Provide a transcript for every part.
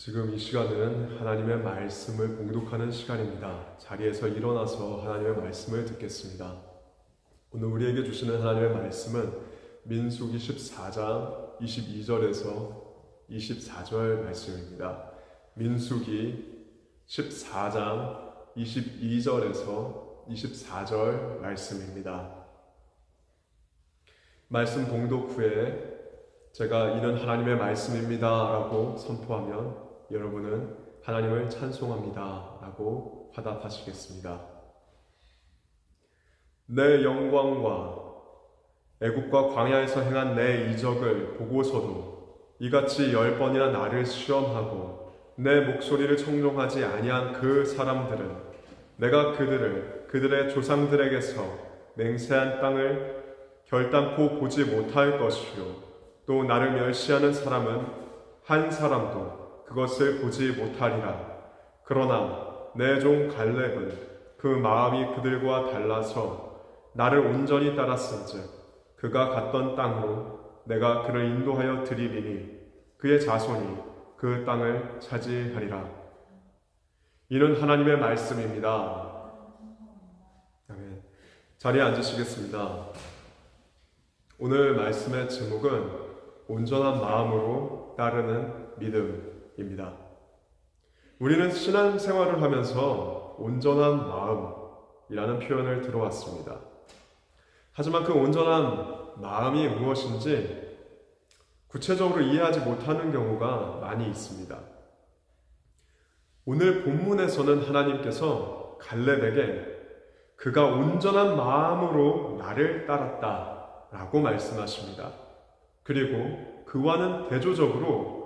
지금 이 시간은 하나님의 말씀을 봉독하는 시간입니다. 자리에서 일어나서 하나님의 말씀을 듣겠습니다. 오늘 우리에게 주시는 하나님의 말씀은 민수기 14장 22절에서 24절 말씀입니다. 민수기 14장 22절에서 24절 말씀입니다. 말씀 봉독 후에 제가 이는 하나님의 말씀입니다 라고 선포하면 여러분은 하나님을 찬송합니다 라고 화답하시겠습니다. 내 영광과 애국과 광야에서 행한 내 이적을 보고서도 이같이 열 번이나 나를 시험하고 내 목소리를 청종하지 아니한 그 사람들은 내가 그들을 그들의 조상들에게서 맹세한 땅을 결단코 보지 못할 것이요 또 나를 멸시하는 사람은 한 사람도 그것을 보지 못하리라. 그러나 내 종 갈렙은 그 마음이 그들과 달라서 나를 온전히 따랐은즉 그가 갔던 땅으로 내가 그를 인도하여 드리리니 그의 자손이 그 땅을 차지하리라. 이는 하나님의 말씀입니다. 자리에 앉으시겠습니다. 오늘 말씀의 제목은 온전한 마음으로 따르는 믿음 입니다. 우리는 신앙생활을 하면서 온전한 마음이라는 표현을 들어왔습니다. 하지만 그 온전한 마음이 무엇인지 구체적으로 이해하지 못하는 경우가 많이 있습니다. 오늘 본문에서는 하나님께서 갈렙에게 그가 온전한 마음으로 나를 따랐다 라고 말씀하십니다. 그리고 그와는 대조적으로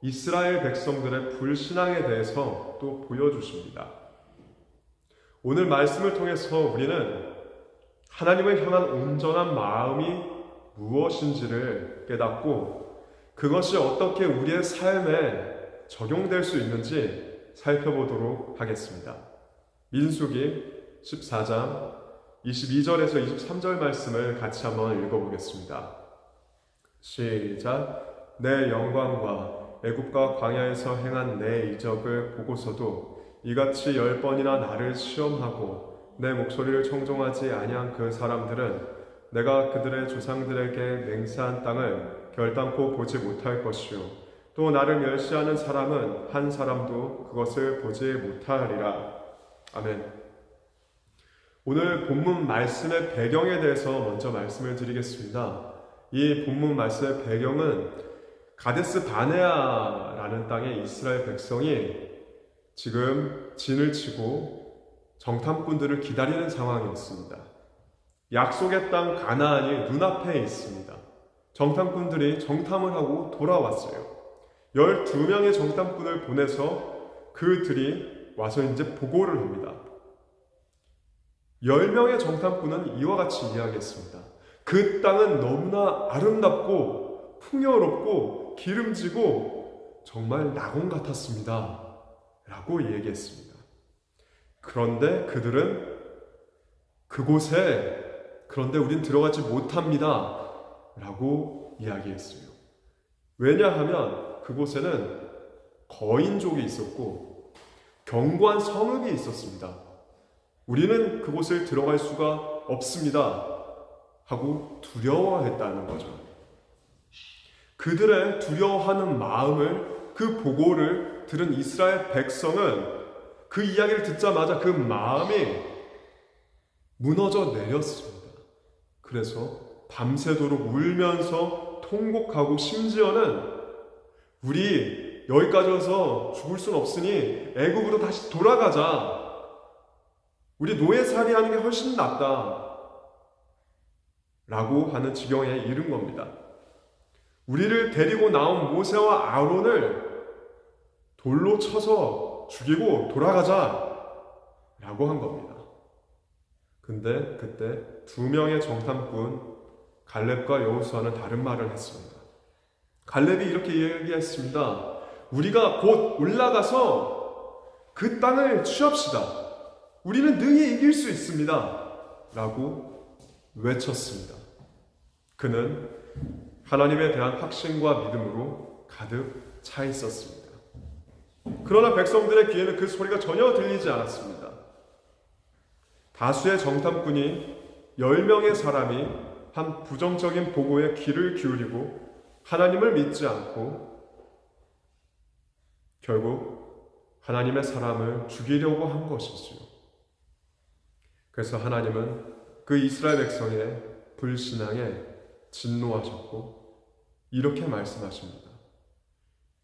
이스라엘 백성들의 불신앙에 대해서 또 보여주십니다. 오늘 말씀을 통해서 우리는 하나님을 향한 온전한 마음이 무엇인지를 깨닫고 그것이 어떻게 우리의 삶에 적용될 수 있는지 살펴보도록 하겠습니다. 민수기 14장 22절에서 23절 말씀을 같이 한번 읽어보겠습니다. 시작 내 영광과 애굽과 광야에서 행한 내 이적을 보고서도 이같이 열 번이나 나를 시험하고 내 목소리를 청종하지 아니한 그 사람들은 내가 그들의 조상들에게 맹세한 땅을 결단코 보지 못할 것이요 또 나를 멸시하는 사람은 한 사람도 그것을 보지 못하리라 아멘. 오늘 본문 말씀의 배경에 대해서 먼저 말씀을 드리겠습니다. 이 본문 말씀의 배경은 가데스 바네아라는 땅의 이스라엘 백성이 지금 진을 치고 정탐꾼들을 기다리는 상황이었습니다. 약속의 땅 가나안이 눈앞에 있습니다. 정탐꾼들이 정탐을 하고 돌아왔어요. 12명의 정탐꾼을 보내서 그들이 와서 이제 보고를 합니다. 10명의 정탐꾼은 이와 같이 이야기했습니다. 그 땅은 너무나 아름답고 풍요롭고 기름지고 정말 낙원 같았습니다. 라고 얘기했습니다. 그런데 그들은 그곳에 그런데 우린 들어가지 못합니다. 라고 이야기했어요. 왜냐하면 그곳에는 거인족이 있었고 견고한 성읍이 있었습니다. 우리는 그곳을 들어갈 수가 없습니다. 하고 두려워했다는 거죠. 그들의 두려워하는 마음을 그 보고를 들은 이스라엘 백성은 그 이야기를 듣자마자 그 마음이 무너져 내렸습니다. 그래서 밤새도록 울면서 통곡하고 심지어는 우리 여기까지 와서 죽을 순 없으니 애국으로 다시 돌아가자. 우리 노예살이 하는 게 훨씬 낫다. 라고 하는 지경에 이른 겁니다. 우리를 데리고 나온 모세와 아론을 돌로 쳐서 죽이고 돌아가자 라고 한 겁니다. 근데 그때 두 명의 정탐꾼 갈렙과 여호수아는 다른 말을 했습니다. 갈렙이 이렇게 얘기했습니다. 우리가 곧 올라가서 그 땅을 취합시다. 우리는 능히 이길 수 있습니다. 라고 외쳤습니다. 그는 하나님에 대한 확신과 믿음으로 가득 차 있었습니다. 그러나 백성들의 귀에는 그 소리가 전혀 들리지 않았습니다. 다수의 정탐꾼이 10명의 사람이 한 부정적인 보고에 귀를 기울이고 하나님을 믿지 않고 결국 하나님의 사람을 죽이려고 한 것이지요. 그래서 하나님은 그 이스라엘 백성의 불신앙에 진노하셨고 이렇게 말씀하십니다.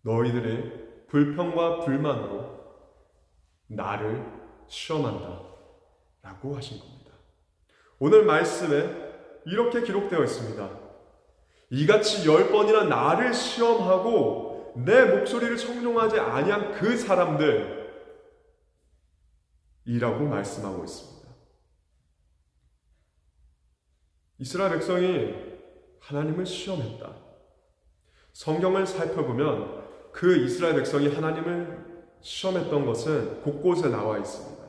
너희들이 불평과 불만으로 나를 시험한다. 라고 하신 겁니다. 오늘 말씀에 이렇게 기록되어 있습니다. 이같이 열 번이나 나를 시험하고 내 목소리를 청종하지 아니한 그 사람들 이라고 말씀하고 있습니다. 이스라엘 백성이 하나님을 시험했다. 성경을 살펴보면 그 이스라엘 백성이 하나님을 시험했던 것은 곳곳에 나와 있습니다.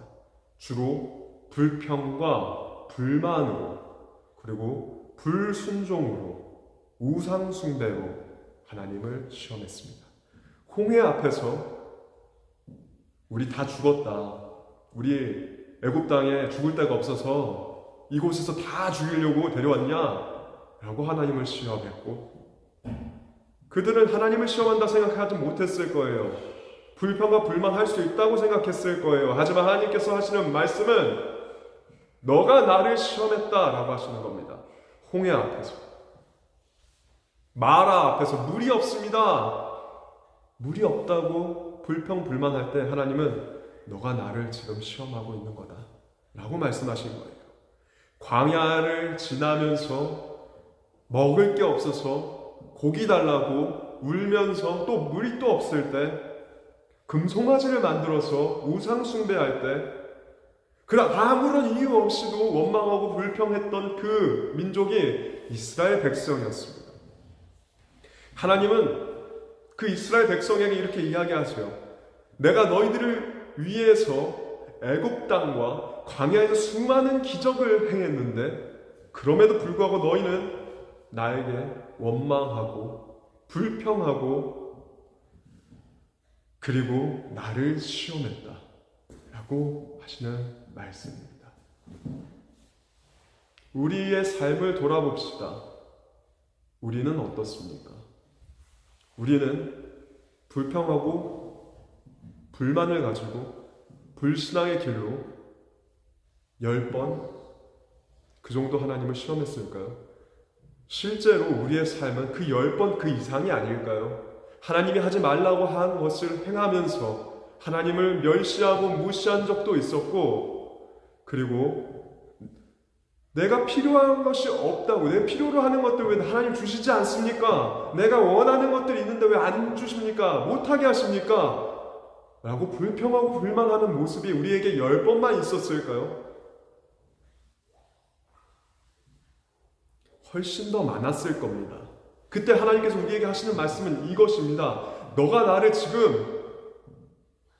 주로 불평과 불만으로 그리고 불순종으로 우상숭배로 하나님을 시험했습니다. 홍해 앞에서 우리 다 죽었다. 우리 애굽 땅에 죽을 데가 없어서 이곳에서 다 죽이려고 데려왔냐? 라고 하나님을 시험했고 그들은 하나님을 시험한다 생각하지 못했을 거예요. 불평과 불만할 수 있다고 생각했을 거예요. 하지만 하나님께서 하시는 말씀은 너가 나를 시험했다라고 하시는 겁니다. 홍해 앞에서 마라 앞에서 물이 없습니다. 물이 없다고 불평 불만할 때 하나님은 너가 나를 지금 시험하고 있는 거다. 라고 말씀하신 거예요. 광야를 지나면서 먹을 게 없어서 고기 달라고 울면서 또 물이 또 없을 때 금송아지를 만들어서 우상 숭배할 때 그런 아무런 이유 없이도 원망하고 불평했던 그 민족이 이스라엘 백성이었습니다. 하나님은 그 이스라엘 백성에게 이렇게 이야기하세요. 내가 너희들을 위해서 애굽 땅과 광야에서 수많은 기적을 행했는데 그럼에도 불구하고 너희는 나에게 원망하고 불평하고 그리고 나를 시험했다. 라고 하시는 말씀입니다. 우리의 삶을 돌아봅시다. 우리는 어떻습니까? 우리는 불평하고 불만을 가지고 불신앙의 길로 열 번 그 정도 하나님을 시험했을까요? 실제로 우리의 삶은 그 열 번 그 이상이 아닐까요? 하나님이 하지 말라고 한 것을 행하면서 하나님을 멸시하고 무시한 적도 있었고, 그리고 내가 필요한 것이 없다고, 내 필요로 하는 것들 왜 하나님 주시지 않습니까? 내가 원하는 것들이 있는데 왜 안 주십니까? 못하게 하십니까? 라고 불평하고 불만하는 모습이 우리에게 열 번만 있었을까요? 훨씬 더 많았을 겁니다. 그때 하나님께서 우리에게 하시는 말씀은 이것입니다. 너가 나를 지금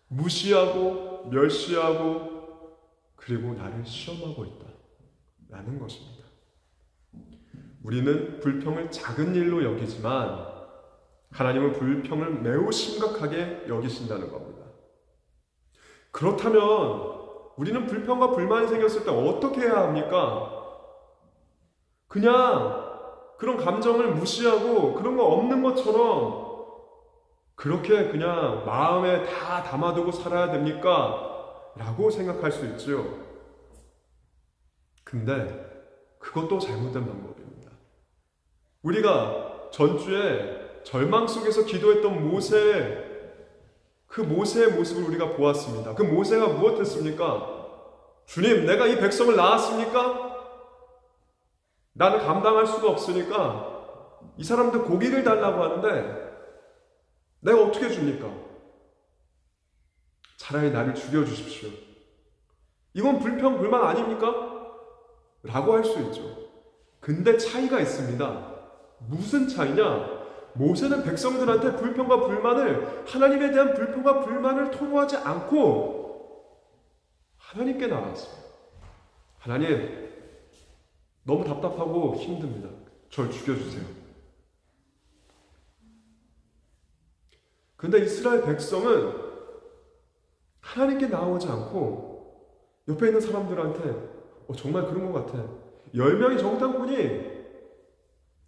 무시하고 멸시하고 그리고 나를 시험하고 있다. 라는 것입니다. 우리는 불평을 작은 일로 여기지만 하나님은 불평을 매우 심각하게 여기신다는 겁니다. 그렇다면 우리는 불평과 불만이 생겼을 때 어떻게 해야 합니까? 그냥 그런 감정을 무시하고 그런 거 없는 것처럼 그렇게 그냥 마음에 다 담아두고 살아야 됩니까? 라고 생각할 수 있죠. 근데 그것도 잘못된 방법입니다. 우리가 전주에 절망 속에서 기도했던 모세 그 모세의 모습을 우리가 보았습니다. 그 모세가 무엇했습니까? 주님, 내가 이 백성을 낳았습니까? 나는 감당할 수가 없으니까 이 사람들 고기를 달라고 하는데 내가 어떻게 줍니까? 차라리 나를 죽여주십시오. 이건 불평, 불만 아닙니까? 라고 할 수 있죠. 근데 차이가 있습니다. 무슨 차이냐? 모세는 백성들한테 불평과 불만을, 하나님에 대한 불평과 불만을 토로하지 않고 하나님께 나갔어요. 하나님, 너무 답답하고 힘듭니다. 절 죽여주세요. 근데 이스라엘 백성은 하나님께 나오지 않고 옆에 있는 사람들한테 어, 정말 그런 것 같아. 열 명의 정탐꾼이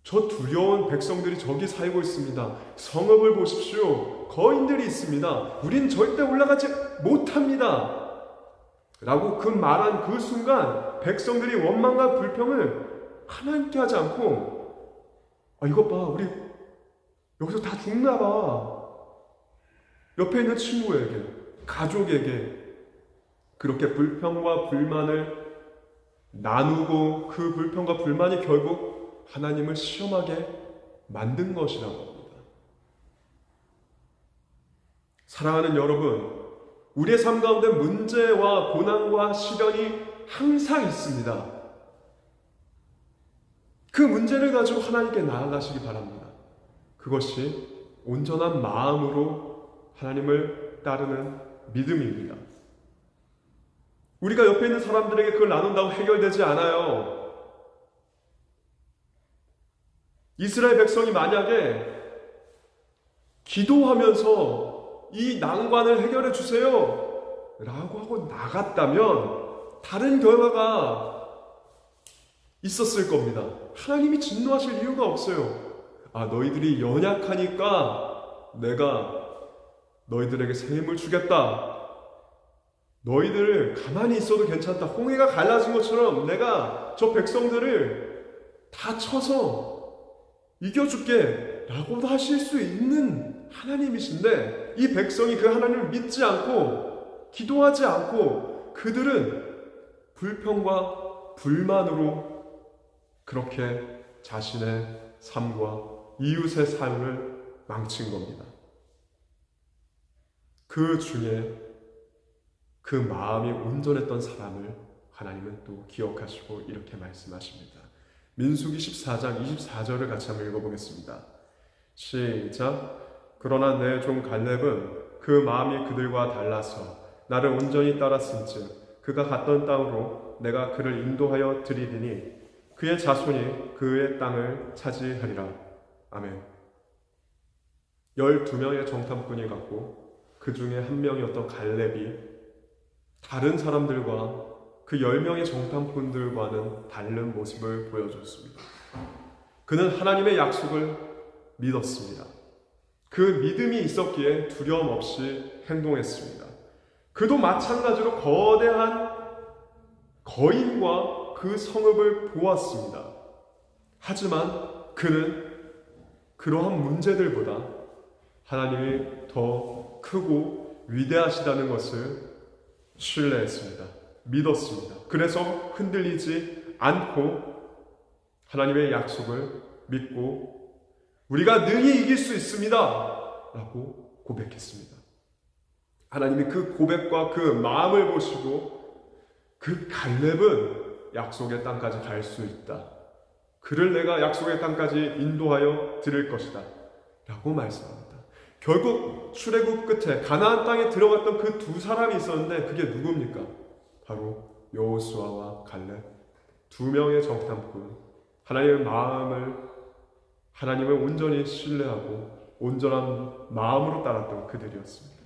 저 두려운 백성들이 저기 살고 있습니다. 성읍을 보십시오. 거인들이 있습니다. 우린 절대 올라가지 못합니다. 라고 그 말한 그 순간 백성들이 원망과 불평을 하나님께 하지 않고 아 이것 봐 우리 여기서 다 죽나 봐 옆에 있는 친구에게 가족에게 그렇게 불평과 불만을 나누고 그 불평과 불만이 결국 하나님을 시험하게 만든 것이라고 합니다. 사랑하는 여러분, 우리의 삶 가운데 문제와 고난과 시련이 항상 있습니다. 그 문제를 가지고 하나님께 나아가시기 바랍니다. 그것이 온전한 마음으로 하나님을 따르는 믿음입니다. 우리가 옆에 있는 사람들에게 그걸 나눈다고 해결되지 않아요. 이스라엘 백성이 만약에 기도하면서 이 난관을 해결해 주세요. 라고 하고 나갔다면 다른 결과가 있었을 겁니다. 하나님이 진노하실 이유가 없어요. 아, 너희들이 연약하니까 내가 너희들에게 새 힘을 주겠다. 너희들 가만히 있어도 괜찮다. 홍해가 갈라진 것처럼 내가 저 백성들을 다 쳐서 이겨줄게. 라고도 하실 수 있는 하나님이신데 이 백성이 그 하나님을 믿지 않고 기도하지 않고 그들은 불평과 불만으로 그렇게 자신의 삶과 이웃의 삶을 망친 겁니다. 그 중에 그 마음이 온전했던 사람을 하나님은 또 기억하시고 이렇게 말씀하십니다. 민수기 14장 24절을 같이 한번 읽어보겠습니다. 시작. 그러나 내 종 갈렙은 그 마음이 그들과 달라서 나를 온전히 따랐은즉 그가 갔던 땅으로 내가 그를 인도하여 드리리니 그의 자손이 그의 땅을 차지하리라. 아멘. 12명의 정탐꾼이 갔고 그 중에 한 명이었던 갈렙이 다른 사람들과 그 10명의 정탐꾼들과는 다른 모습을 보여줬습니다. 그는 하나님의 약속을 믿었습니다. 그 믿음이 있었기에 두려움 없이 행동했습니다. 그도 마찬가지로 거대한 거인과 그 성읍을 보았습니다. 하지만 그는 그러한 문제들보다 하나님이 더 크고 위대하시다는 것을 신뢰했습니다. 믿었습니다. 그래서 흔들리지 않고 하나님의 약속을 믿고 우리가 능히 이길 수 있습니다. 라고 고백했습니다. 하나님이 그 고백과 그 마음을 보시고 그 갈렙은 약속의 땅까지 갈 수 있다. 그를 내가 약속의 땅까지 인도하여 드릴 것이다. 라고 말씀합니다. 결국 출애굽 끝에 가나안 땅에 들어갔던 그 두 사람이 있었는데 그게 누굽니까? 바로 여호수아와 갈렙 두 명의 정탐꾼 하나님의 마음을 하나님을 온전히 신뢰하고 온전한 마음으로 따랐던 그들이었습니다.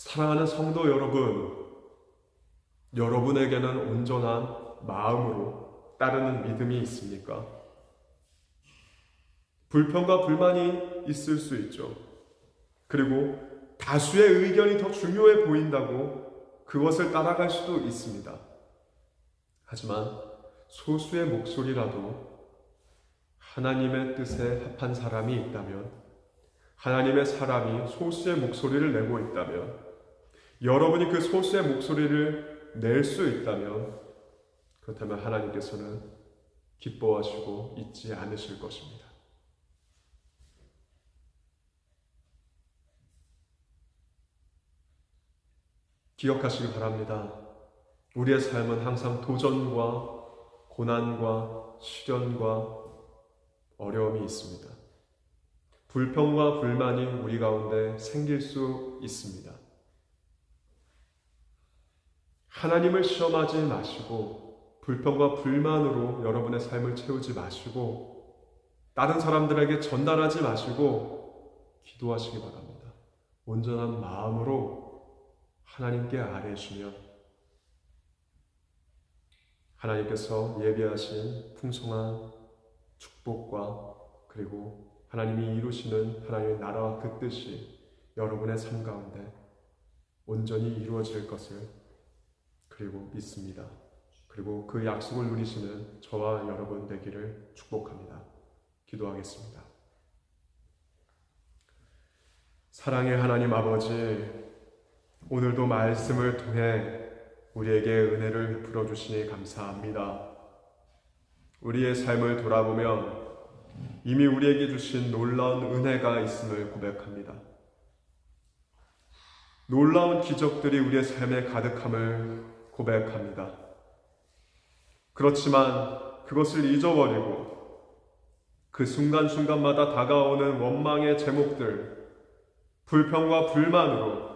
사랑하는 성도 여러분, 여러분에게는 온전한 마음으로 따르는 믿음이 있습니까? 불평과 불만이 있을 수 있죠. 그리고 다수의 의견이 더 중요해 보인다고 그것을 따라갈 수도 있습니다. 하지만 소수의 목소리라도 하나님의 뜻에 합한 사람이 있다면, 하나님의 사람이 소수의 목소리를 내고 있다면, 여러분이 그 소수의 목소리를 낼 수 있다면, 그렇다면 하나님께서는 기뻐하시고 잊지 않으실 것입니다. 기억하시기 바랍니다. 우리의 삶은 항상 도전과 고난과 시련과 어려움이 있습니다. 불평과 불만이 우리 가운데 생길 수 있습니다. 하나님을 시험하지 마시고 불평과 불만으로 여러분의 삶을 채우지 마시고 다른 사람들에게 전달하지 마시고 기도하시기 바랍니다. 온전한 마음으로 하나님께 아뢰시면 하나님께서 예비하신 풍성한 축복과 그리고 하나님이 이루시는 하나님의 나라와 그 뜻이 여러분의 삶 가운데 온전히 이루어질 것을 그리고 믿습니다. 그리고 그 약속을 누리시는 저와 여러분 되기를 축복합니다. 기도하겠습니다. 사랑의 하나님 아버지, 오늘도 말씀을 통해 우리에게 은혜를 베풀어 주시니 감사합니다. 우리의 삶을 돌아보면 이미 우리에게 주신 놀라운 은혜가 있음을 고백합니다. 놀라운 기적들이 우리의 삶에 가득함을 고백합니다. 그렇지만 그것을 잊어버리고 그 순간순간마다 다가오는 원망의 제목들, 불평과 불만으로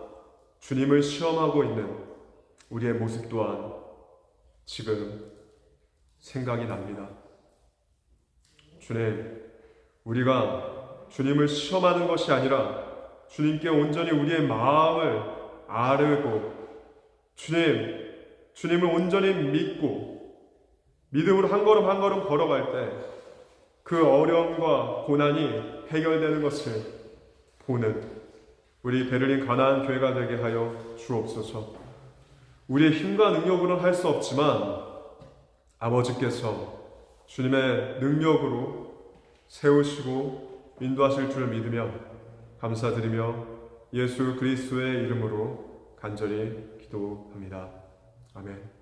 주님을 시험하고 있는 우리의 모습 또한 지금 생각이 납니다. 주님, 우리가 주님을 시험하는 것이 아니라 주님께 온전히 우리의 마음을 아르고 주님, 주님을 온전히 믿고 믿음으로 한 걸음 한 걸음 걸어갈 때 그 어려움과 고난이 해결되는 것을 보는 우리 베를린 가나안 교회가 되게 하여 주옵소서. 우리의 힘과 능력으로는 할 수 없지만 아버지께서 주님의 능력으로 세우시고 인도하실 줄 믿으며 감사드리며 예수 그리스도의 이름으로 간절히 기도합니다. 아멘.